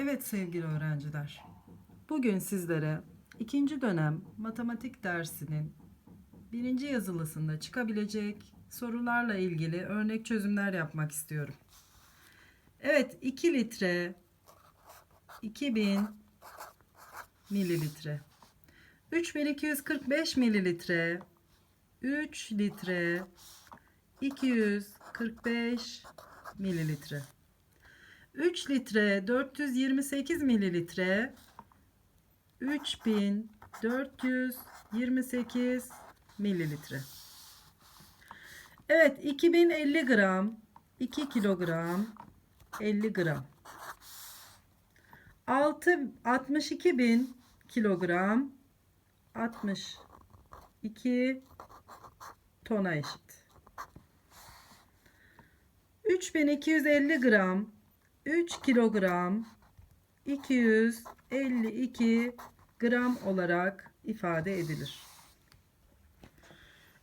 Evet sevgili öğrenciler. Bugün sizlere ikinci dönem matematik dersinin birinci yazılısında çıkabilecek sorularla ilgili örnek çözümler yapmak istiyorum. Evet 2 litre 2000 mililitre 3245 mililitre 3 litre 245 mililitre 3 litre 428 mililitre 3428 mililitre. Evet 2050 gram 2 kilogram 50 gram. 6 62 bin kilogram 62 tona eşit. 3250 gram 3 kilogram 252 gram olarak ifade edilir.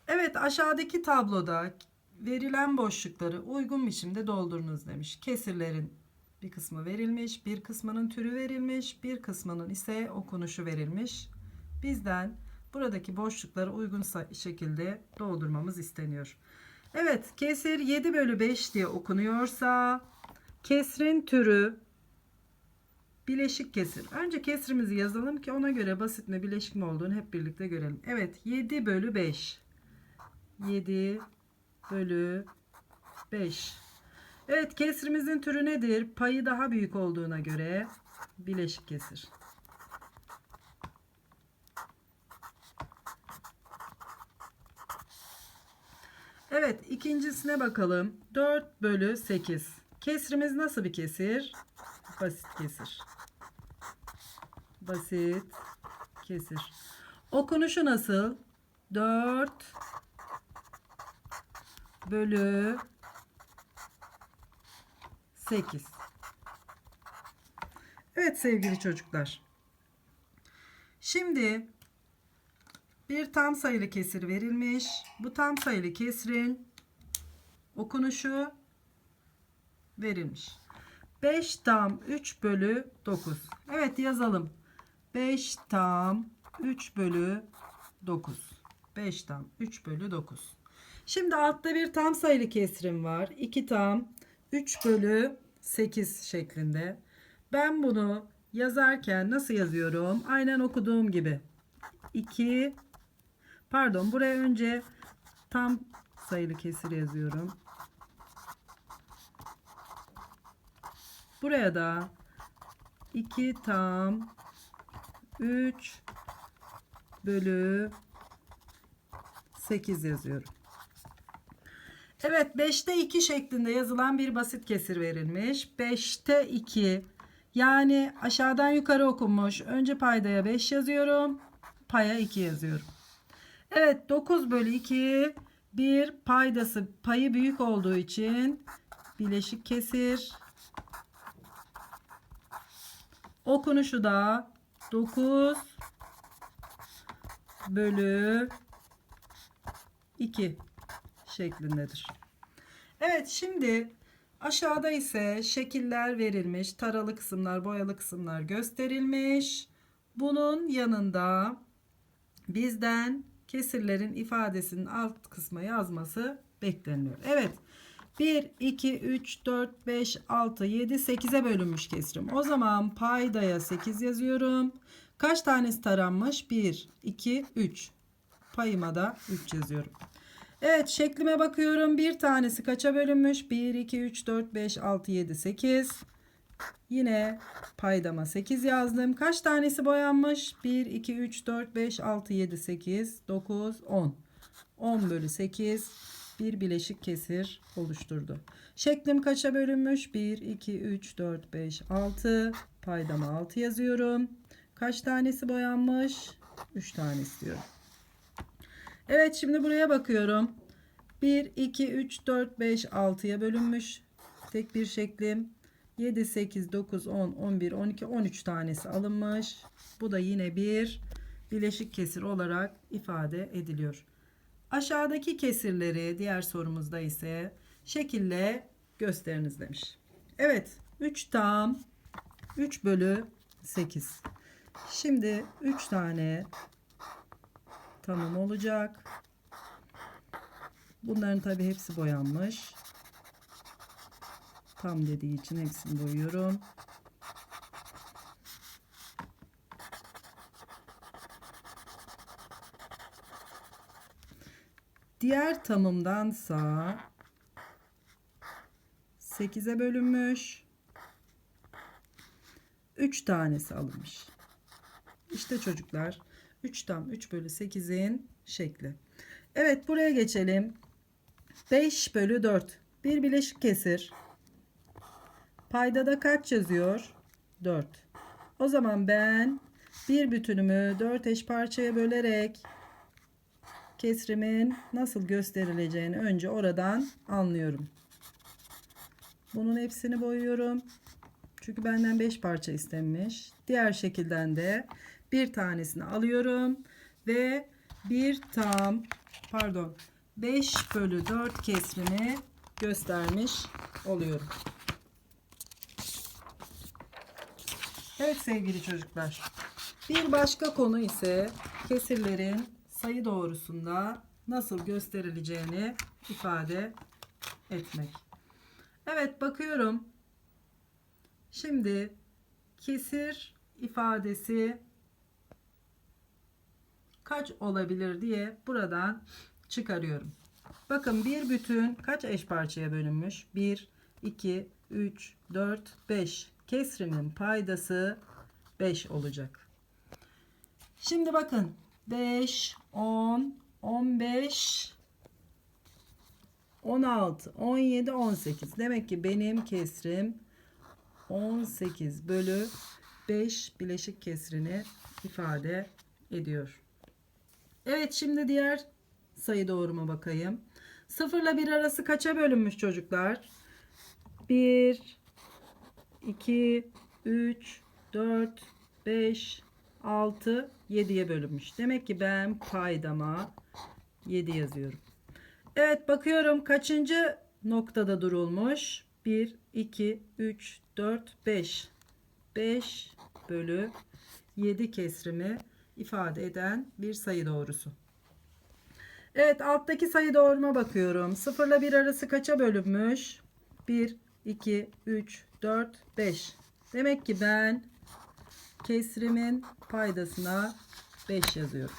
Evet aşağıdaki tabloda verilen boşlukları uygun biçimde doldurunuz demiş. Kesirlerin bir kısmı verilmiş, bir kısmının türü verilmiş, bir kısmının ise okunuşu verilmiş. Bizden buradaki boşlukları uygun şekilde doldurmamız isteniyor. Evet kesir 7 bölü 5 diye okunuyorsa kesrin türü bileşik kesir. Önce kesrimizi yazalım ki ona göre basit mi bileşik mi olduğunu hep birlikte görelim. Evet 7 bölü 5. 7 bölü 5. Evet kesrimizin türü nedir? Payı daha büyük olduğuna göre bileşik kesir. Evet ikincisine bakalım. 4 bölü 8. Kesrimiz nasıl bir kesir? Basit kesir. Basit kesir. Okunuşu nasıl? 4 bölü 8. Evet sevgili çocuklar. Şimdi bir tam sayılı kesir verilmiş. Bu tam sayılı kesirin okunuşu verilmiş. 5 tam 3 bölü 9. Evet yazalım. 5 tam 3 bölü 9. 5 tam 3 bölü 9. Şimdi altta bir tam sayılı kesirim var. 2 tam 3 bölü 8 şeklinde. Ben bunu yazarken nasıl yazıyorum? Aynen okuduğum gibi. 2 pardon buraya önce tam sayılı kesir yazıyorum. Buraya da 2 tam 3 bölü 8 yazıyorum. Evet 5'te 2 şeklinde yazılan bir basit kesir verilmiş. 5'te 2 yani aşağıdan yukarı okunmuş. Önce paydaya 5 yazıyorum. Paya 2 yazıyorum. Evet 9 bölü 2 bir paydası payı büyük olduğu için bileşik kesir. Okunuşu da 9 bölü 2 şeklindedir. Evet şimdi aşağıda ise şekiller verilmiş. Taralı kısımlar, boyalı kısımlar gösterilmiş. Bunun yanında bizden kesirlerin ifadesinin alt kısma yazması bekleniyor. Evet. 1, 2, 3, 4, 5, 6, 7, 8'e bölünmüş kesirim. O zaman paydaya 8 yazıyorum. Kaç tanesi taranmış? 1, 2, 3. Payıma da 3 yazıyorum. Evet şeklime bakıyorum. Bir tanesi kaça bölünmüş? 1, 2, 3, 4, 5, 6, 7, 8. Yine paydama 8 yazdım. Kaç tanesi boyanmış? 1, 2, 3, 4, 5, 6, 7, 8, 9, 10. 10 bölü 8 bir bileşik kesir oluşturdu. Şeklim kaça bölünmüş? 1, 2, 3, 4, 5, 6. Paydama 6 yazıyorum. Kaç tanesi boyanmış? 3 tane istiyorum. Evet şimdi buraya bakıyorum. 1, 2, 3, 4, 5, 6'ya bölünmüş. Tek bir şeklim. 7, 8, 9, 10, 11, 12, 13 tanesi alınmış. Bu da yine bir bileşik kesir olarak ifade ediliyor. Aşağıdaki kesirleri diğer sorumuzda ise şekille gösteriniz demiş. Evet 3 tam 3 bölü 8. Şimdi 3 tane tamam olacak. Bunların tabi hepsi boyanmış. Tam dediği için hepsini boyuyorum. Diğer tamımdansa 8'e bölünmüş. 3 tanesi alınmış. İşte çocuklar 3 tam 3 bölü 8'in şekli. Evet buraya geçelim. 5 bölü 4. Bir bileşik kesir. Paydada kaç yazıyor? 4. O zaman ben bir bütünümü 4 eş parçaya bölerek kesrimin nasıl gösterileceğini önce oradan anlıyorum. Bunun hepsini boyuyorum. Çünkü benden 5 parça istenmiş. Diğer şekilden de bir tanesini alıyorum ve bir tam pardon 5 bölü 4 kesrini göstermiş oluyorum. Evet sevgili çocuklar. Bir başka konu ise kesirlerin sayı doğrusunda nasıl gösterileceğini ifade etmek. Evet bakıyorum. Şimdi kesir ifadesi kaç olabilir diye buradan çıkarıyorum. Bakın bir bütün kaç eş parçaya bölünmüş? 1, 2, 3, 4, 5. Kesrimin paydası 5 olacak. Şimdi bakın 5, 10, 15, 16, 17, 18. Demek ki benim kesrim 18 bölü 5 bileşik kesrini ifade ediyor. Evet şimdi diğer sayı doğruma bakayım. 0 ile 1 arası kaça bölünmüş çocuklar? 1, 2, 3, 4, 5, 6, 7'ye bölünmüş. Demek ki ben paydama 7 yazıyorum. Evet bakıyorum kaçıncı noktada durulmuş? 1, 2, 3, 4, 5. 5 bölü 7 kesrimi ifade eden bir sayı doğrusu. Evet alttaki sayı doğruma bakıyorum. 0 ile 1 arası kaça bölünmüş? 1, 2, 3, 4, 5. Demek ki ben kesrimin paydasına 5 yazıyorum.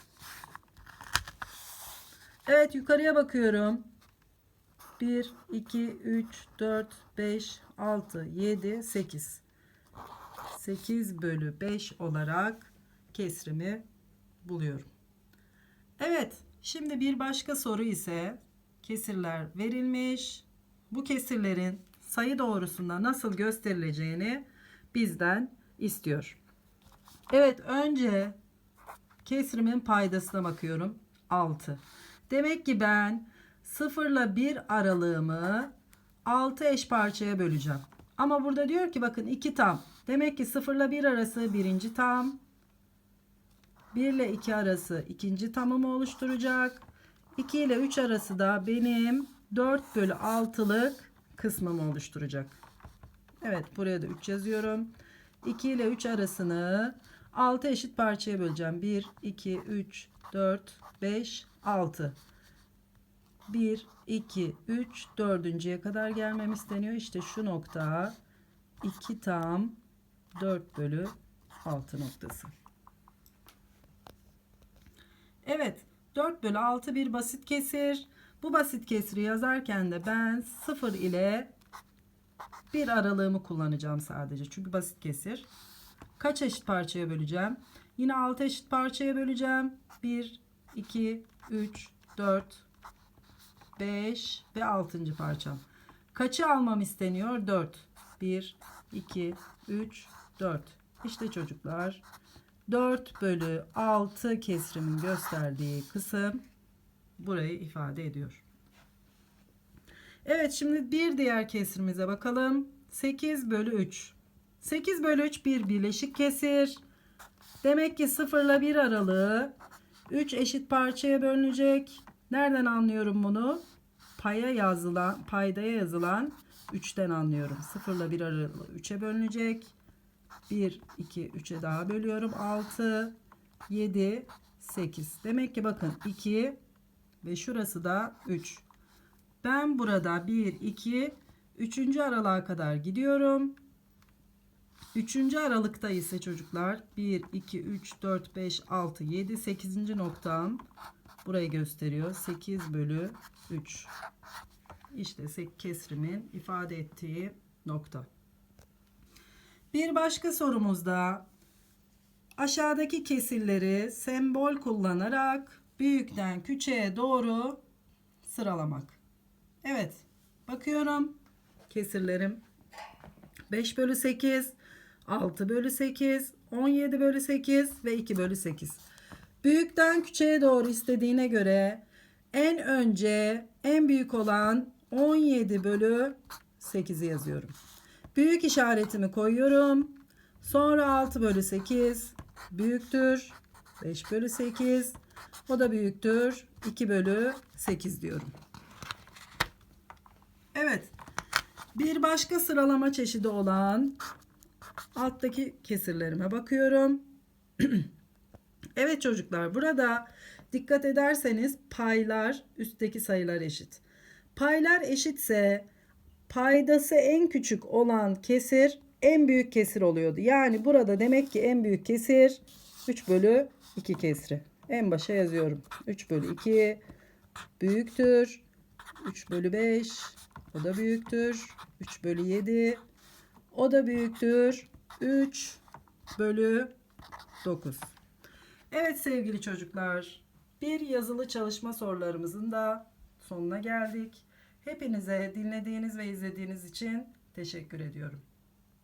Evet yukarıya bakıyorum. 1, 2, 3, 4, 5, 6, 7, 8. 8 bölü 5 olarak kesrimi buluyorum. Evet şimdi bir başka soru ise kesirler verilmiş. Bu kesirlerin sayı doğrusunda nasıl gösterileceğini bizden istiyor. Evet önce kesrimin paydasına bakıyorum. 6. Demek ki ben 0 ile 1 aralığımı 6 eş parçaya böleceğim. Ama burada diyor ki bakın 2 tam. Demek ki 0 ile 1 arası birinci tam. 1 ile 2 arası ikinci tamımı oluşturacak. 2 ile 3 arası da benim 4 bölü 6'lık kısmımı oluşturacak. Evet buraya da 3 yazıyorum. 2 ile 3 arasını 6 eşit parçaya böleceğim. 1, 2, 3, 4, 5, 6. 1, 2, 3, dördüncüye kadar gelmem isteniyor. İşte şu nokta 2 tam 4 bölü 6 noktası. Evet 4 bölü 6 bir basit kesir. Bu basit kesiri yazarken de ben 0 ile bir aralığımı kullanacağım sadece. Çünkü basit kesir. Kaç eşit parçaya böleceğim? Yine 6 eşit parçaya böleceğim. 1, 2, 3, 4, 5 ve 6. parçam. Kaçı almam isteniyor? 4. 1, 2, 3, 4. İşte çocuklar 4 bölü 6 kesrimin gösterdiği kısım burayı ifade ediyor. Evet şimdi bir diğer kesrimize bakalım. 8 bölü 3. 8 bölü 3 bir birleşik kesir. Demek ki 0 ile 1 aralığı 3 eşit parçaya bölünecek. Nereden anlıyorum bunu? Paya yazılan, paydaya yazılan 3'ten anlıyorum. 0 ile 1 aralığı 3'e bölünecek. 1, 2, 3'e daha bölüyorum. 6, 7, 8. Demek ki bakın 2 ve şurası da 3. Ben burada 1, 2, 3. aralığa kadar gidiyorum. 3. aralıkta ise çocuklar 1, 2, 3, 4, 5, 6, 7, 8. noktam burayı gösteriyor. 8 bölü 3. İşte kesrimin ifade ettiği nokta. Bir başka sorumuzda aşağıdaki kesirleri sembol kullanarak büyükten küçüğe doğru sıralamak. Evet. Bakıyorum. Kesirlerim 5 bölü 8, 6 bölü 8, 17 bölü 8 ve 2 bölü 8. Büyükten küçüğe doğru istediğine göre en önce en büyük olan 17 bölü 8'i yazıyorum. Büyük işaretimi koyuyorum. Sonra 6 bölü 8 büyüktür. 5 bölü 8 o da büyüktür. 2 bölü 8 diyorum. Evet. Bir başka sıralama çeşidi olan alttaki kesirlerime bakıyorum. evet çocuklar burada dikkat ederseniz paylar üstteki sayılar eşit. Paylar eşitse paydası en küçük olan kesir en büyük kesir oluyordu. Yani burada demek ki en büyük kesir 3 bölü 2 kesri. En başa yazıyorum. 3 bölü 2 büyüktür. 3 bölü 5 o da büyüktür. 3 bölü 7 o da büyüktür. 3 bölü 9. Evet sevgili çocuklar. Bir yazılı çalışma sorularımızın da sonuna geldik. Hepinize dinlediğiniz ve izlediğiniz için teşekkür ediyorum.